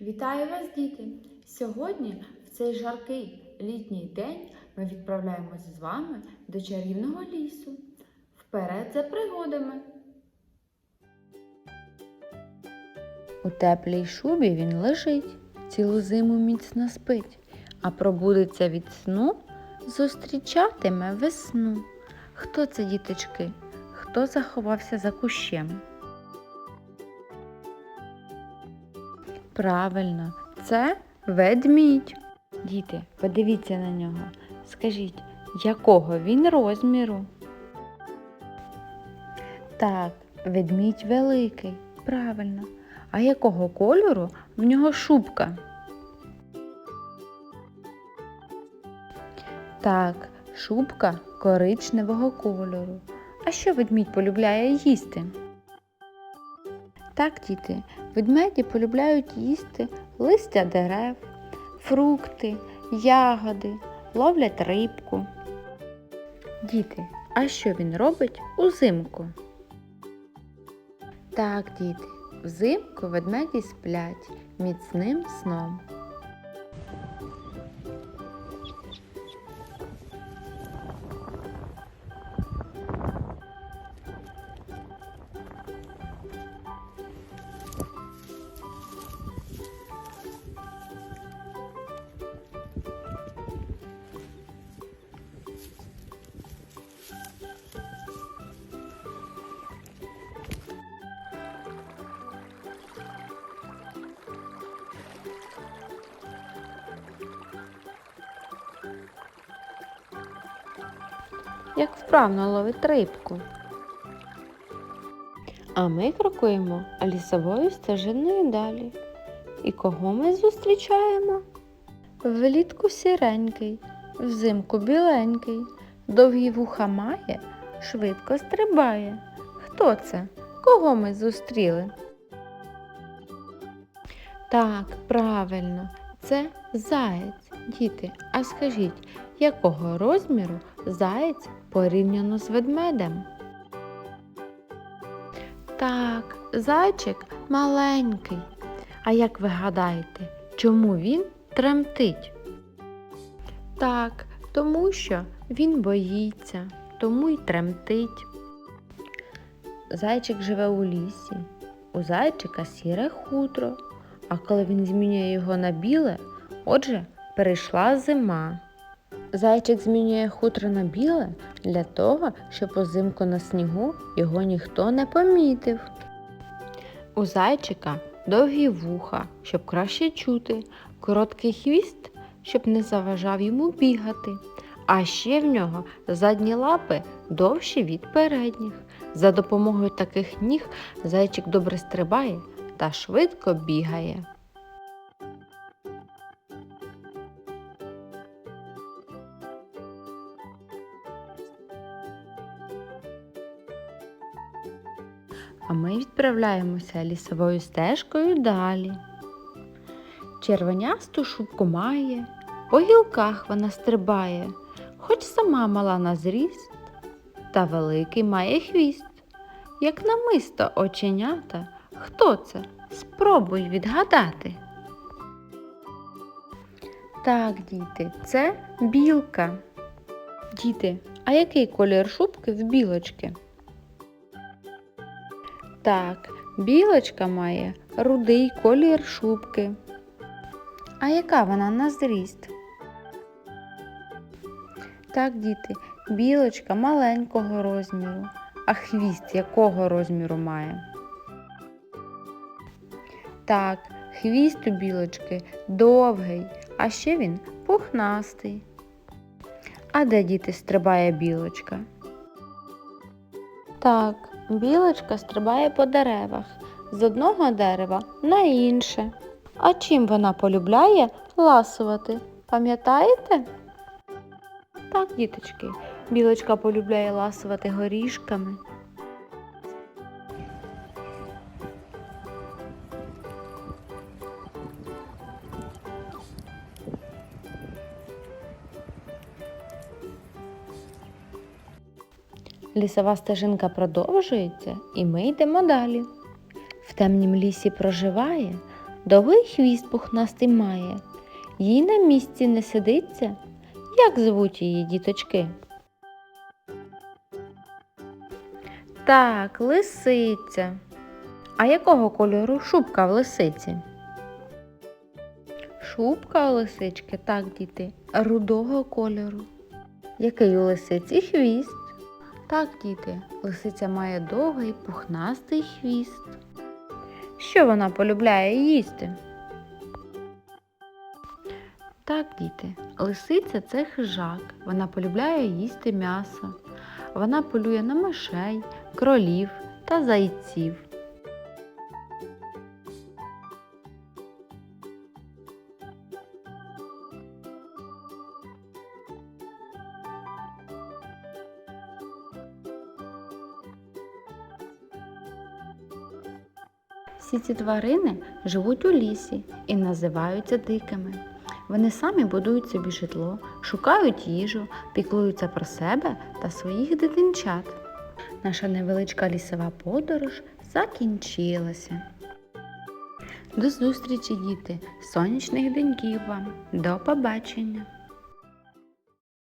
Вітаю вас, діти! Сьогодні, в цей жаркий літній день, ми відправляємося з вами до чарівного лісу. Вперед за пригодами! У теплій шубі він лежить, цілу зиму міцно спить, а пробудеться від сну, зустрічатиме весну. Хто це, діточки? Хто заховався за кущем? Правильно, це ведмідь. Діти, подивіться на нього. Скажіть, якого він розміру? Так, ведмідь великий, правильно. А якого кольору в нього шубка? Так, шубка коричневого кольору. А що ведмідь полюбляє їсти? Так, діти, ведмеді полюбляють їсти листя дерев, фрукти, ягоди, ловлять рибку. Діти, а що він робить узимку? Так, діти, взимку ведмеді сплять міцним сном. Як вправно ловить рибку. А ми крокуємо лісовою стежиною далі. І кого ми зустрічаємо? Влітку сіренький, взимку біленький, довгі вуха має, швидко стрибає. Хто це? Кого ми зустріли? Так, правильно, це заєць. Діти, а скажіть, якого розміру заєць порівняно з ведмедем? Так, зайчик маленький. А як ви гадаєте, чому він тремтить? Так, тому що він боїться, тому й тремтить. Зайчик живе у лісі. У зайчика сіре хутро, а коли він змінює його на біле, отже, перейшла зима. Зайчик змінює хутро на біле для того, щоб узимку на снігу його ніхто не помітив. У зайчика довгі вуха, щоб краще чути, короткий хвіст, щоб не заважав йому бігати. А ще в нього задні лапи довші від передніх. За допомогою таких ніг зайчик добре стрибає та швидко бігає. А ми відправляємося лісовою стежкою далі. Червонясту шубку має, по гілках вона стрибає, хоч сама мала на зріст, та великий має хвіст. Як намисто оченята, хто це? Спробуй відгадати. Так, діти, це білка. Діти, а який колір шубки в білочки? Так, білочка має рудий колір шубки. А яка вона на зріст? Так, діти, білочка маленького розміру, а хвіст якого розміру має? Так, хвіст у білочки довгий, а ще він пухнастий. А де діти стрибає білочка? Так, білочка стрибає по деревах з одного дерева на інше. А чим вона полюбляє ласувати? Пам'ятаєте? Так, діточки, білочка полюбляє ласувати горішками. Лісова стежинка продовжується, і ми йдемо далі. В темнім лісі проживає довгий хвіст пухнастий має. Їй на місці не сидиться. Як звуть її діточки? Так, лисиця. А якого кольору шубка в лисиці? Шубка у лисички, так, діти, рудого кольору. Який у лисиці хвіст? Так, діти, лисиця має довгий пухнастий хвіст. Що вона полюбляє їсти? Так, діти, лисиця це хижак. Вона полюбляє їсти м'ясо. Вона полює на мишей, кролів та зайців. Всі ці тварини живуть у лісі і називаються дикими. Вони самі будують собі житло, шукають їжу, піклуються про себе та своїх дитинчат. Наша невеличка лісова подорож закінчилася. До зустрічі, діти! Сонячних деньків вам! До побачення!